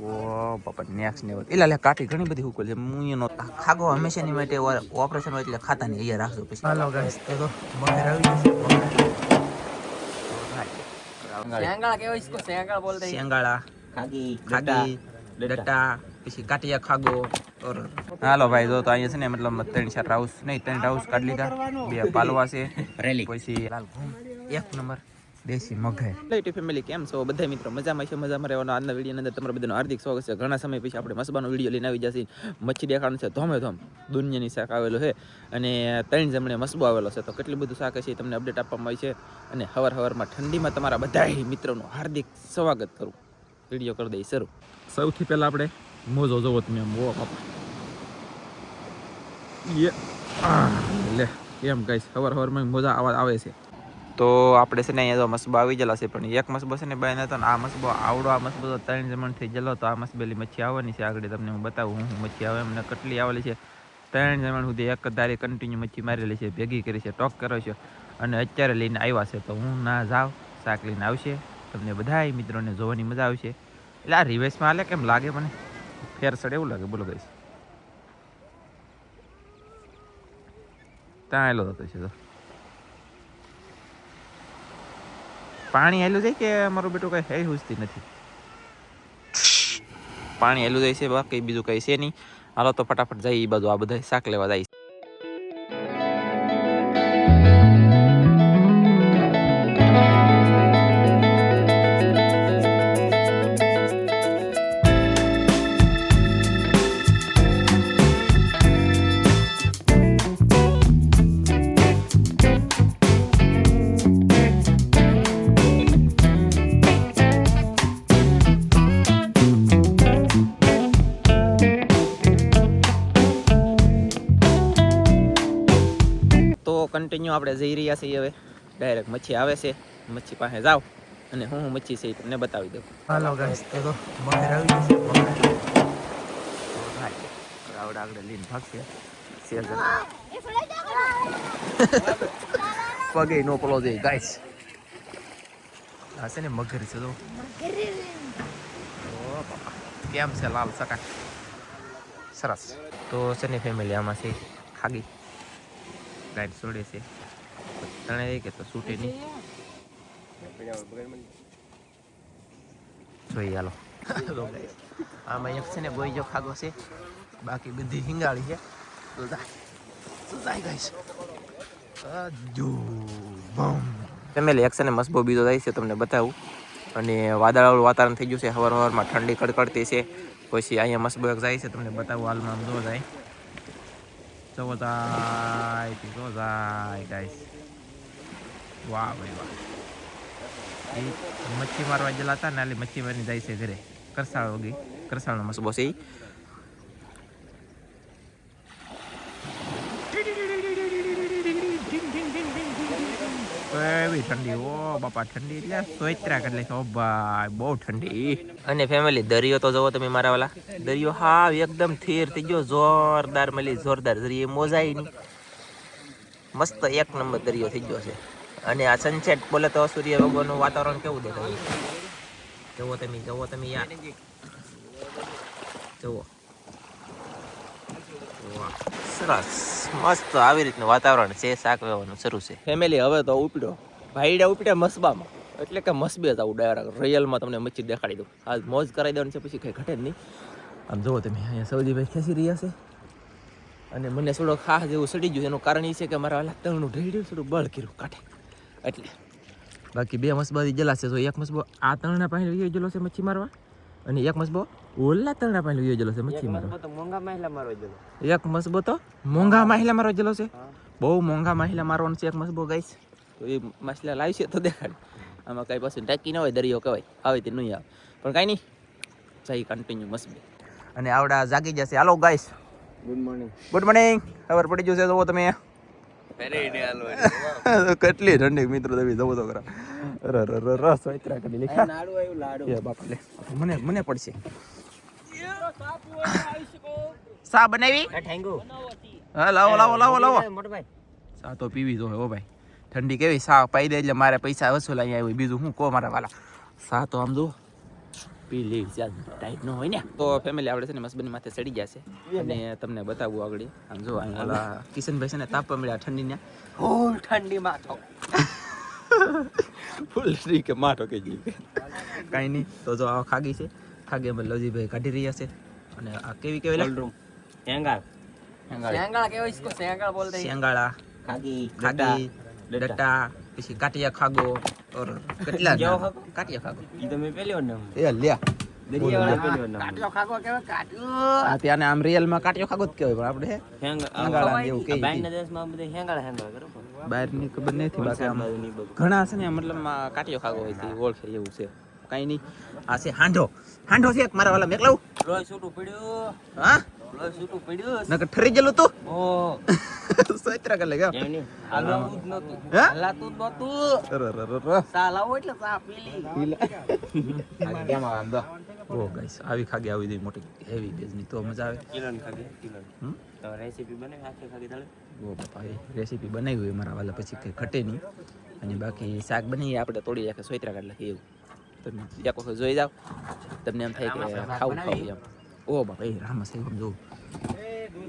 ઓ ખાગો હાલો ઓર હાલો ભાઈ જો તો અહીંયા છે ને મતલબ ત્રણ ચાર રાઉસ નહીં ત્રણ રાઉસ કાઢી લીધા. બે પાલવા છે. એક નંબર. દેશી મગર લેટી ફેમિલી કેમ? છો બધા મિત્રો મજામાં છે? મજામાં રહેવાનો આજના વીડિયો અંદર તમારા બધાનું હાર્દિક સ્વાગત છે. ઘણા સમય પછી આપણે મસબાનો વીડિયો લઈને આવી જશે. મચ્છી દેખાડવાનું છે ધોમે ધોમ દુનિયાની શાક આવેલો છે. અને ત્રણ જમણે મસબો આવેલો છે. તો કેટલું બધું શાક છે તમને અપડેટ આપવામાં આવી છે. અને હવાર હવારમાં ઠંડીમાં તમારા બધા મિત્રોનું હાર્દિક સ્વાગત કરું. વીડિયો કરી દઈ શરૂ. સૌથી પહેલાં આપણે મોજો જોવો તમે એમ આ, લે. કેમ ગાઈસ હવાર હવારમાં મોજા આવા આવે છે. તો આપણે છે ને અહીંયા તો મસબો આવી ગયેલા છે, પણ એક મસબો છે ને બે ને આ મસબો, આવડો આ મસબો તો ત્રણ જમણ થઈ ગયેલો, તો આ મસબેલી મચ્છી આવવાની છે. આગળ તમને હું બતાવું, હું મચ્છી આવે એમને કેટલી આવેલી છે. ત્રણ જમણ સુધી એક ધારી કન્ટિન્યુ મચ્છી મારેલી છે, ભેગી કરી છે, ટોક કર્યો છે. અને અત્યારે લઈને આવ્યા છે, તો હું ના જાઉં, શાક લઈને આવશે. તમને બધા મિત્રોને જોવાની મજા આવશે. એટલે આ રિવેશમાં આલે કેમ લાગે મને? ફેર સડે એવું લાગે, બોલો ગઈશ ત્યાં આવેલો હતો છે તો. પાણી હેલું જાય કે મારું બેટું કઈ હે હુજતી નથી? પાણી હેલું જાય છે, બાકી બીજું કઈ છે નહીં. હાલો તો ફટાફટ જાય એ બાજુ, આ બધા શાક લેવા જાય કન્ટિન્યુ આપણે જઈ રહ્યા છીએ હવે. ડાયરેક્ટ મચ્છી આવે છે. મચ્છી પાસે જાવ અને હું મચ્છી છે તમને બતાવી દઉં. હાલો ગાઈસ તો તો બહાર આવી જશે આવડે આગળ લીન ભાગશે. પગે નો પલો દે ગાઈસ આ છે ને મગર છે તો કેમ છે લાલ સકા સરસ. તો છે ને ફેમિલી આમાં છે, ખાગી. લાઈટ છોડે છે. તણે કે તો છૂટે નહીં. જોઈ હાલો. આમાં એક છે ને ગોઈજો ખાગો છે. બાકી બધી હિંગાળી છે. ફેમિલી એક છે ને મસબો બીજો થાય છે, તમને બતાવું. અને વાદળવાળું વાતાવરણ થઈ ગયું છે. હવાર હવારમાં ઠંડી કડકડતી છે. પછી અહીંયા મસબો એક જાય છે, તમને બતાવું. હાલમાં આમ જો જાય. જવો જાય તે જો જાય ગાઈસ વાહ ભાઈ વાહ એ મચ્છી મારવા જેલા હતા ને આલી મચ્છી મારીને જાય છે ઘરે કરસાળ વગી કરસાળનો મસબો છે ઈ. બહુ ઠંડી. અને ફેમિલી દરિયો તો જોવો તમે મારા વાલા. દરિયો હાવ એકદમ થીર થઈ ગયો. જોરદાર મળી જોરદાર દરિયો. મોજાઈ નહીં. મસ્ત એક નંબર દરિયો થઈ ગયો છે. અને આ સનસેટ બોલે તો સૂર્ય ભગવાનનું વાતાવરણ કેવું દેખાય? જુઓ તમે જુઓ તમે યાર. જુઓ વાહ. સરસ. મસ્ત આવી રીતનું વાતાવરણ છે, શાક વેવાનું શરૂ છે. ફેમિલી હવે તો ઉપડ્યો. ભાઈડા ઉપડ્યા મસબામાં. એટલે કે મસબે આવું ડાયરેક્ટ રિયલમાં તમને મચ્છી દેખાડી દઉં. આજ મોજ કરાવી દેવાની છે, પછી કંઈ ઘટે જ નહીં. આમ જુઓ તમે, અહીંયા સૌદીભાઈ ખેંચી રહ્યા છે. અને મને થોડો ખાસ જેવું સડી ગયું એનું કારણ એ છે કે મારા વાલા તણનું ઢળ્યું થોડું બળ કર્યું કાઢે એટલે. બાકી બે મસબાથી જલા છે તો એક મસબો આ તણના લઈ ગયેલો છે મચ્છી મારવા. અને એક મસબો ઓલા તણના પાસે લઈ ગયેલો છે મચ્છી મારો મોંઘા મહિલા મારો જલો એક મસબો તો મોંઘા માહિલા મારવા ગયેલો છે બહુ મોંઘા માહિલા મારવાનો છે એક મસબો ગાઈસ તો એ માછલા લાવી છે તો દેખાડ આમાં કઈ પાછું ટાંકી ન હોય દરિયો કહેવાય આવે તે નહીં આવે પણ કાંઈ નહીં જઈ કન્ટિન્યુ મસબે અને આવડા જાગી જશે hello guys good morning good morning ખબર પડી જશે જોવો તમે કેટલી ઠંડી મિત્રો તમે જવો તો ખરા રસ વૈતરા કરી લે મને મને પડશે સા બનાવી? હા લાવો લાવો લાવો લાવો. સા તો પીવી જો હો ભાઈ. ઠંડી કેવી? સા પાઈ દે એટલે મારે પૈસા વસૂલ અહીંયા આવ્યું. બીજું હું કહો મારા વાલા? સા તો આમ જો પી લે ટાઈટ નો હોય ને. તો ફેમિલી આપણે છે ને મસ્બની માથે ચડી ગયા છે. અને તમને બતાવવું આગળ. આમ જો અહીંયા કિશનભાઈ છે ને તાપવા મળ્યા ઠંડીને. ફૂલ ઠંડીમાં માથો. ફૂલ શ્રી કે માથો કે કાંઈ નહીં. તો જો આ ખાગી છે. ખાગી અમે લવજીભાઈ કાઢી રહ્યા છે. અને આ કેવી કેવી કોલ્ડરૂમ સેંગાળ સેંગાળ કેવો ઇસકો સેંગાળ બોલતે સેંગાળા ખાગી ખાગી ડટ્ટા. પછી કાટિયા ખાગો ઓર કેટલા કાટિયા ખાગો? ઈ તમે પેલ્યો ને એ લ્યા. ઘણા છે ને મતલબ કાટિયો ખાગો હોય ઓળખે એવું છે. કાંઈ નહીં. આ છે હાંડો. હાંઢો છે મારા વાલા મેક લાવું લોહી છૂટું પડ્યું. હા? લોહી છૂટું પડ્યું. નકર ઠરી ગયેલું તું. ઓ. સોયત્રા કરી લે ગયો એમ નહીં હલાવવું જ નતું? હલાતું જ નહોતું. અરે, અરે, અરે, અરે. ચા લાવો એટલે ચા પી લી. ઓ ગાઈસ આવી ખાગે આવી દે મોટી હેવી બેઝની તો મજા આવે. કિલન ખાગે કિલન હમ? તો રેસીપી બને આખે ખાગે તળે ઓ બાપા રેસીપી બનાવી હોય મારા વાલા પછી કંઈ ઘટે નહીં. અને બાકી શાક બનાવીએ આપણે તોડી રાખે સોયત્રા કાઢ લખીએ એવું. તમે એક વખત જોઈ જાઓ તમને એમ થાય કે ખાવું ખાવું એમ ઓ બાપા એ રામા સાહેબ આમ જોવું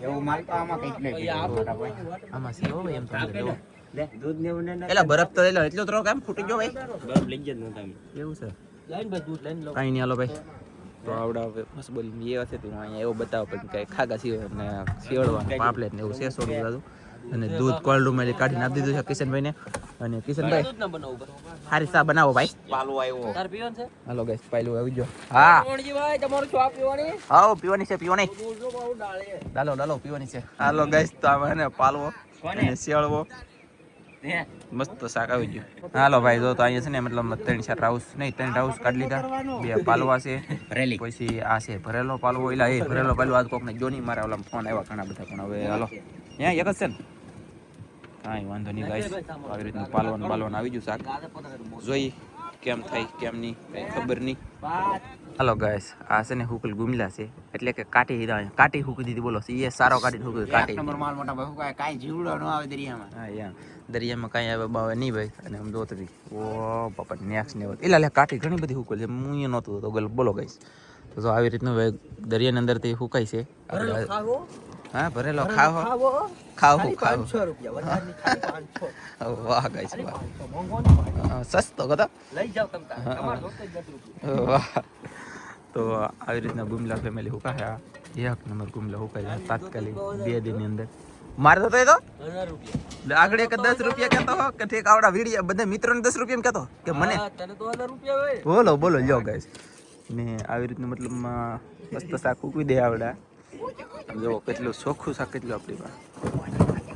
એવું માલ તો આમાં કંઈક નહીં આમાં છે એમ તો આપણે લેવો. લે દૂધ ને એવું એલા બરફ તો લઈ એટલો તો કેમ ફૂટી ગયો ભાઈ બરફ લઈ જ નહોતા અમે એવું છે લઈને ભાઈ દૂધ લઈને લો કાંઈ નહીં હાલો ભાઈ તો આવડા મસ્ત બોલી એ વખતે હું અહીંયા એવું બતાવો પણ કઈ ખાગા સિવાય ને શેવડવાનું પાપલેટ ને એવું છે સોડું દાદુ અને દૂધ કોલ્ડ રૂમ કાઢીને આપી દીધું છે કિશનભાઈને. અને કિશનભાઈ દૂધ ના બનાવું સારી સા બનાવો ભાઈ. પાલો આવ્યો. તાર પીવાનું છે? હાલો ગાઈસ પાયલું આવી ગયો. હા. કોણજી ભાઈ તમારું ચા પીવાની? આવો પીવાની છે પીવાની. ડાલો ડાલો પીવાની છે. હાલો ગાઈસ તો આમાં ને પાલવો અને શિયાળવો મસ્ત શાક આવી ગયું. હાલો ભાઈ જો તો અહીંયા છે ને મતલબ ત્રણ ચાર હાઉસ નહીં ત્રણ હાઉસ કાઢી લીધા. બે પાલવા છે. પછી આ છે ભરેલો પાલવો. એટલે એ ભરેલો પાલવો આજ કોકને જોની મારે ઓલા ફોન આવ્યા ઘણા બધા પણ હવે હાલો. ત્યાં એક જ છે ને? કાંઈ વાંધો નહીં ગાઈસ. આવી રીતનું પાલવાનું પાલવાનું આવી ગયું શાક. જોઈ કેમ થાય કેમ નહીં કંઈ ખબર નહીં. હલો ગાઈસ આ છે ને હુકલ ગુમલા છે. એટલે કે કાટી દીધા કાટી હુકી દીધી બોલો. એ સારો કાટી હુકી કાટી માલ મોટા ભાઈ હુકાય. કાંઈ જીવડો ન આવે દરિયામાં. હા યા દરિયામાં કાંઈ આવે બાવે નહીં ભાઈ. અને આમ જોત બી. ઓ બાપા નેક્સ્ટ લેવલ એલા લે કાટી ઘણી બધી હુકલ છે. હું એ નહોતું તો બોલો ગાઈસ. તો જો આવી રીતનું દરિયાની અંદરથી હુકાય છે. હા ભરેલો ખાવો. ખાવો. ખાવો વાહ ગાઈસ વાહ. ન. હા, સસ્તો કદા લઈ જાવ તમ. હા. વાહ. તો આવી રીતના ગુમલા ફેમિલી હું આ. એક નંબર ગુમલા હું છે તાત્કાલિક બે દિનની અંદર. મારે તો એ તો? આગળ એક દસ રૂપિયા કહેતો હો કે ઠીક આવડા વીડિયા બધા મિત્રોને દસ રૂપિયા એમ કે મને? હા. બોલો બોલો લ્યો ગાઈસ. ને આવી રીતનું મતલબ મસ્ત શાક ઉકવી દે આવડા. જુઓ, કેટલું ચોખ્ખું શાક, કેટલું આપણી પાસે.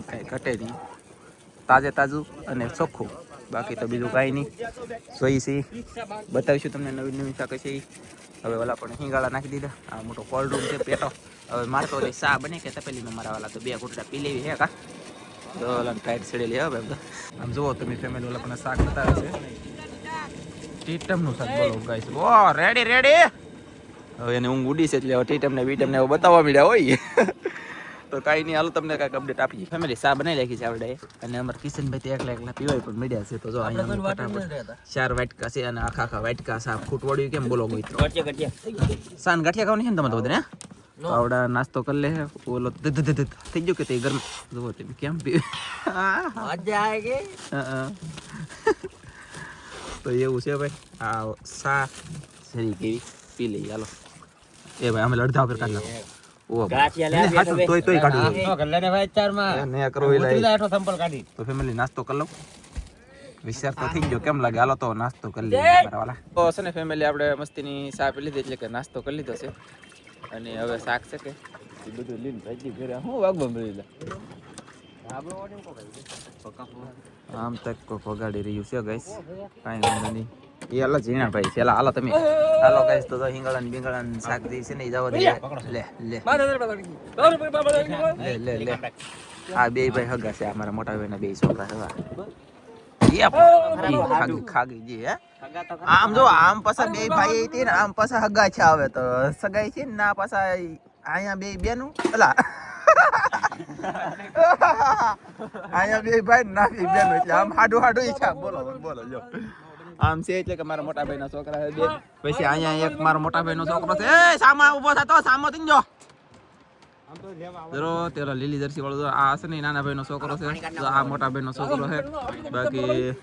કાંઈ ઘટે નહીં. તાજે તાજું અને ચોખ્ખું. બાકી તો બીજું કાંઈ નહીં. જોઈ સી બતાવીશું તમને નવી નવી શાક છે હવે ઓલા પણ હિંગાળા નાખી દીધા. આ મોટો કોલ્ડ રૂમ છે પેટો હવે મારે તો ઓલી બને કે તપેલીમાં મારા વાલા તો બે ઘૂંટડા પી લેવી હે કા. તો ઓલા ટાઈટ છેડેલી હવે આમ જુઓ, તમે ફેમિલી ઓલા પણ શાક બતાવે છે. ટીટમનું શાક બોલો, ગાઈસ. ઓ રેડી રેડી હવે એને ઊંઘ ઉડી છે એટલે હવે ટીટમ ને બીટમ ને એવું બતાવવા મળ્યા હોય. તો કાંઈ નહીં હાલો તમને કાંઈક અપડેટ આપીએ. ફેમિલી સા બનાવી રાખી છે આપણે. અને અમારે કિશનભાઈ તો એકલા એકલા પીવાય પણ મળ્યા છે. તો જો અહીંયા. ચાર વાટકા છે અને આખા આખા વાટકા સા ફૂટવાડ્યું કેમ બોલો ગઠિયા. સાન ગાંઠિયા ખાવાની છે ને તમારે તો બધાને આવડા નાસ્તો કરી લે ઓલો થઈ ગયો કે તે ગરમ? જુઓ તમે કેમ પી તો એવું છે ભાઈ. આ સા સરી કેવી? પી લઈ હાલો. એ ભાઈ અમે અડધા ઉપર કાઢી નાખો. ઓ ગાંઠિયા લે ને, તોય તોય કાઢી હા, ગલ્લાને ભાઈ ચારમાં. માં ને કરો એ. જાય એટલો સંપલ કાઢી. તો ફેમિલી નાસ્તો કરી લઉં. વિચાર તો થઈ ગયો કેમ લાગે? હાલો તો નાસ્તો કરી લઈએ વાલા. તો છે ને ફેમિલી આપણે મસ્તીની ચા પી લીધી એટલે કે નાસ્તો કરી લીધો છે. અને હવે શાક છે કે? એ બધું લઈને ભાજી ઘરે. હું વાગવા મળી લે? આમ તક કોક વગાડી રહ્યું છે ગાઈસ કાંઈ વાંધો નહીં. એ હાલો ઝીણા ભાઈ. છે હાલો તમે. હાલો ગાઈસ તો તો હિંગળા ને બિંગળા ને શાક જે છે ને એ જવા દે લે લે. લે લે લે. આ બે ભાઈ હગા છે મોટા બે છોકરા આમ જો આમ પાછા બે ભાઈ હતી ને આમ પાછા હગા છે હવે તો. સગાઈ છે ને ના પાછા અહીંયા બે બેનું અલા. અહીંયા બે ભાઈ ના બે બેનું. એટલે આમ હાડું હાડું ઈચ્છા બોલો બોલો જો. આમ છે એટલે કે મારા મોટા ભાઈના છોકરા છે બે પછી અહીંયા એક મારા મોટા ભાઈનો છોકરો છે. સામા ઊભો થતો સામો થઈ જો. જરો તેરા લીલી જર્સી વાળો આ હશે ને નાના નાના ભાઈનો છોકરો છે. આ મોટા ભાઈનો છોકરો છે. બાકી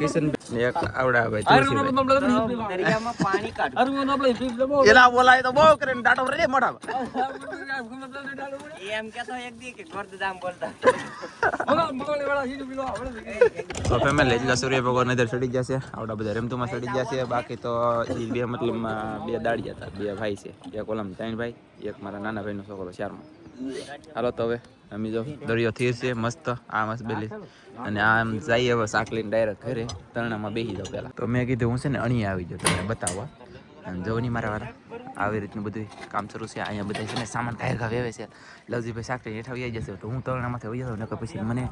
કિશન એક આવડા ભાઈ તુલસીભાઈ દરિયામાં પાણી કાઢો એલા બોલાય તો બહુ કરીને ડાટો રે મોટા એમ કેતો એક દી કે ગોરધામ બોલતા. તો ફેમિલી એટલે સૂર્ય ભગવાન નજર ચડી જશે આવડા બધા રમતુમાં ચડી છે. બાકી તો બે મતલબમાં બે દાડિયા હતા બે ભાઈ છે એક ઓલમ ત્રણ ભાઈ. એક મારા નાના ભાઈનો છોકરો ચારમાં હાલો તો હવે અમે જો દરિયો થીર છે મસ્ત આ મસ્ત બેલી અને આમ જઈએ હવે શાક લઈને ડાયરેક્ટ ઘરે તરણામાં બેસી જાવ પહેલા તો મેં કીધું હું છે ને અણી આવી જાઉં તમને બતાવવા અને જવની ની મારા વાળા આવી રીતનું બધું કામ શરૂ છે. અહીંયા બધા છે ને સામાન કાંઈ ઘા આવે છે. લવજીભાઈ લઈને હેઠા આવી જશે. તો હું તરણામાંથી આવી જાઉં નકર પછી મને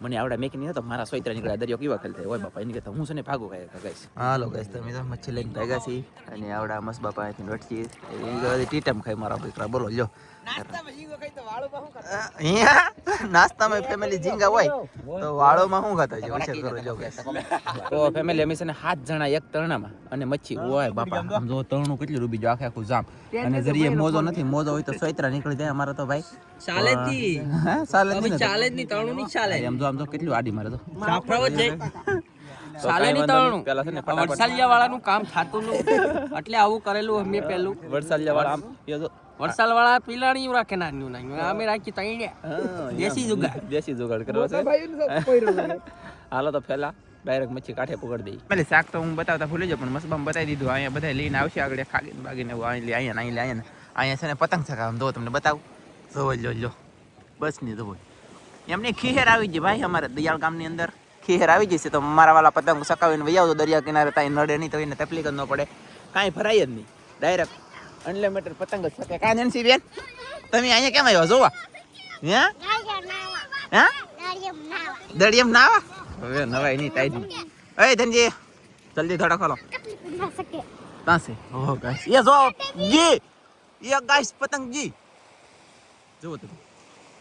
મને આવડા મેક નહીં તો મારા સોયત્રા નીકળ્યા દરિયો કેવા ખેલતા હોય બાપા એની કરતા હું છે ને ભાગો ખાય ગાઈશ. હાલો ગાઈશ તમે તો મચ્છી લઈને ભાગ્યા છીએ. અને આવડા મસ્ત બાપા અહીંથી વટકી એ બધી ટીટમ ખાય મારા દીકરા બોલો લ્યો. અહીંયા? નાસ્તામાં ફેમિલી ઝીંગા હોય તો વાળોમાં શું ખાતા? છે વિચાર કરો જો તો ફેમિલી અમે છે ને સાત જણા એક તરણામાં અને મચ્છી હોય બાપા. જો તરણું કેટલું ડૂબી જો આખે આખું જામ. અને જરીએ મોજો નથી મોજો હોય તો સોયત્રા નીકળી જાય અમારે તો ભાઈ. ચાલે જ નહીં હે ચાલે જ નહીં ચાલે જ નહીં તણું નહીં ચાલે. એમ જો આમ તો કેટલું આડી મારે તો. સાફરાવ જ જાય. તો ચાલે નહીં. તણું પેલા છે ને ફટાફટ. વડસાલિયા વાળાનું કામ થાતું નું. એટલે આવું કરેલું અમે પેલું. વડસાલિયા વાળા આમ વડસાલ વાળા પીલાણી રાખે નાન્યું નાન્યું અમે રાખી તઈ દેશી જુગાડ. દેશી જુગાડ કરવા છે. હાલો તો પહેલા ડાયરેક્ટ મચ્છી કાંઠે પકડી દઈ. પેલે શાક તો હું બતાવતા ભૂલી જાઉં પણ મસબામ બતાવી દીધું. અહીંયા બધા લઈને આવશે આગળ ખાગીને બાગીને એવું. અહીં લે અહીંયા અહીં લે અહીંયા અહીંયા છે ને પતંગ ચગાવ જો તમને બતાવું. જોવો લો લો બસ નહીં જોવો. એમને ખીહેર આવી ગઈ ભાઈ અમારે દયાળ ગામની અંદર. ખીહેર આવી જશે તો મારા વાલા પતંગ સકાવીને વહી આવતો દરિયા કિનારે ત્યાં નડે નહીં તો એને તકલીફ જ ન પડે. કાંઈ ભરાય જ નહીં. ડાયરેક્ટ અનલિમિટેડ પતંગ જ શકે. કાંઈ નેન્સી બેન. તમે અહીંયા કેમ આવ્યો? જોવા. હે? હે? દરિયમ નાવા? હવે નવાઈ નહીં તાઈ અરે ધનજી જલ્દી ધડા ખોલો તાસે ઓ ગાઈસ યે જો જી યે ગાઈસ પતંગજી જુઓ તમે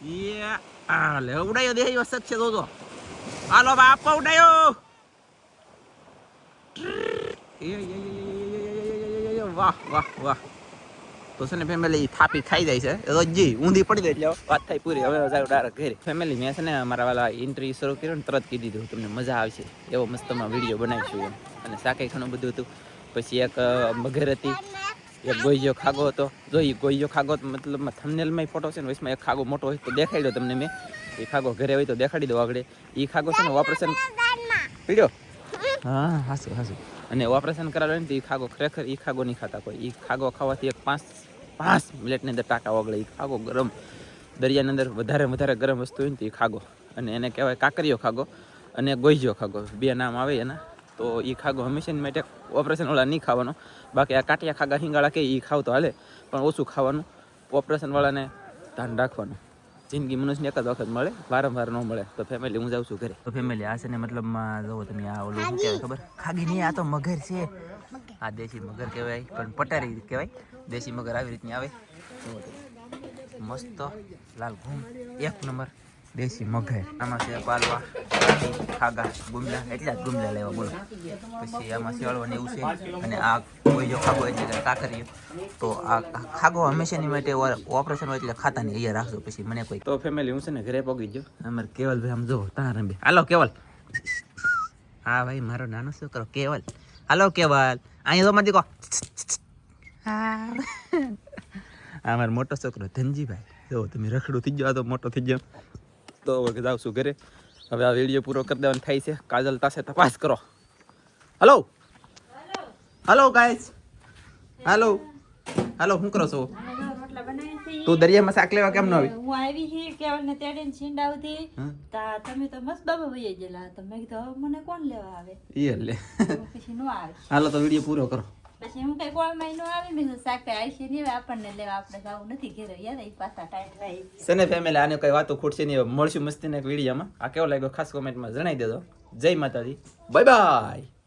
યે આ લે ઉડાયો દે યો છે જોજો હાલો બાપ ઉડાયો એ વાહ વાહ વાહ તો છે ને ફેમિલી થાપી ખાઈ જાય છે. રોજી ઊંધી પડી જાય એટલે વાત થાય પૂરી. હવે જાવ ડાયરેક્ટ ઘરે. ફેમિલી મેં છે ને મારા વાલા ઇન્ટરવ્યુ શરૂ કર્યો ને તરત કીધી દીધું તમને મજા આવશે. એવો મસ્તમાં વીડિયો બનાવીશું એમ. અને શાકે ઘણું બધું હતું. પછી એક મગર હતી. એક ગોઈયો ખાગો હતો. જો એ ગોઈયો ખાગો તો થમનેલમાં ફોટો છે ને વચમાં એક ખાગો મોટો હોય તો દેખાડી દો તમને મેં. એ ખાગો ઘરે હોય તો દેખાડી દો આગળ. એ ખાગો છે ને ઓપરેશન પીડ્યો? હા હાસુ હાસુ. અને ઓપરેશન કરાવે ને તો એ ખાગો ખરેખર એ ખાગો નહીં ખાતા કોઈ. એ ખાગો ખાવાથી એક પાંચ પાંચ મિનિટની અંદર ટાંકા ઓગળે. એ ખાગો ગરમ, દરિયાની અંદર વધારે વધારે ગરમ વસ્તુ હોય ને તો એ ખાગો. અને એને કહેવાય કાકરીયો ખાગો અને ગોઈજો ખાગો. બે નામ આવે એના. તો એ ખાગો હંમેશા માટે ઓપરેશન વાળા નહીં ખાવાનો. બાકી આ કાટિયા ખાગા, હિંગાળા કે એ ખાવ તો હાલે. પણ ઓછું ખાવાનું ઓપરેશનવાળાને ધ્યાન રાખવાનું. જિંદગી મનુષ્યને એક જ વખત મળે વારંવાર ન મળે તો ફેમિલી હું જાઉં છું ઘરે. તો ફેમિલી આ છે ને મતલબમાં જો તમે આ ઓલું શું કહેવાય ખબર? ખાગી નહીં આ તો મગર છે. આ દેશી મગર કહેવાય પણ પટારી કહેવાય. દેશી મગર આવી રીતની આવે. જુઓ મસ્ત લાલ ઘૂમ. એક નંબર. દેશી મગર આમાં છે પાલવા ખાગા ગુમલા એટલા જ ગુમલા લેવા બોલો. પછી આમાં શિયાળો ને એવું છે. અને આ કોઈ જો ખાગો એટલે કે કાકરીઓ. તો આ ખાગો હંમેશાની માટે ઓપરેશન હોય એટલે ખાતા નહીં અહીંયા રાખજો. પછી મને કોઈ તો ફેમિલી હું છે ને ઘરે પગી જો અમારે કેવલ ભાઈ આમ જો તાર રમે. હાલો કેવલ. હા ભાઈ મારો નાનો છોકરો કેવલ. હાલો કેવલ. અહીંયા તો મને કહો હા. આ મારો મોટો છોકરો ધનજીભાઈ. જો તમે રખડું થઈ જાઓ તો મોટો થઈ જાવ તો હવે જાઉં છું ઘરે. હવે આ વીડિયો પૂરો કરી દેવાનો થાય છે. કાજલ પાસે તપાસ કરો. Hello hello guys hello hello શું કરો છો? તું દરિયામાં શાક લેવા કેમ ન આવી? હું આવી હી કેવલ ને તેડીને છીંડાવતી. આવતી તા તમે તો મસ્ત બાબા વહી ગયેલા તો મેં કીધું મને કોણ લેવા આવે? એ લે. પછી નો આવે. હાલો તો વીડિયો પૂરો કરો. પછી હું કઈ કોણમાં આવી, મેં શાક આવી છે નહીં આપણને લેવા, આપણે જવું નથી ઘેર. યાર એ પાછા ટાઈમ થાય સને ફેમિલી આને કઈ વાતો ખૂટશે નહીં મળશું મસ્તીને એક વિડીયોમાં. આ કેવો લાગ્યો? ખાસ કોમેન્ટમાં જણાવી દેજો. જય માતાજી. Bye bye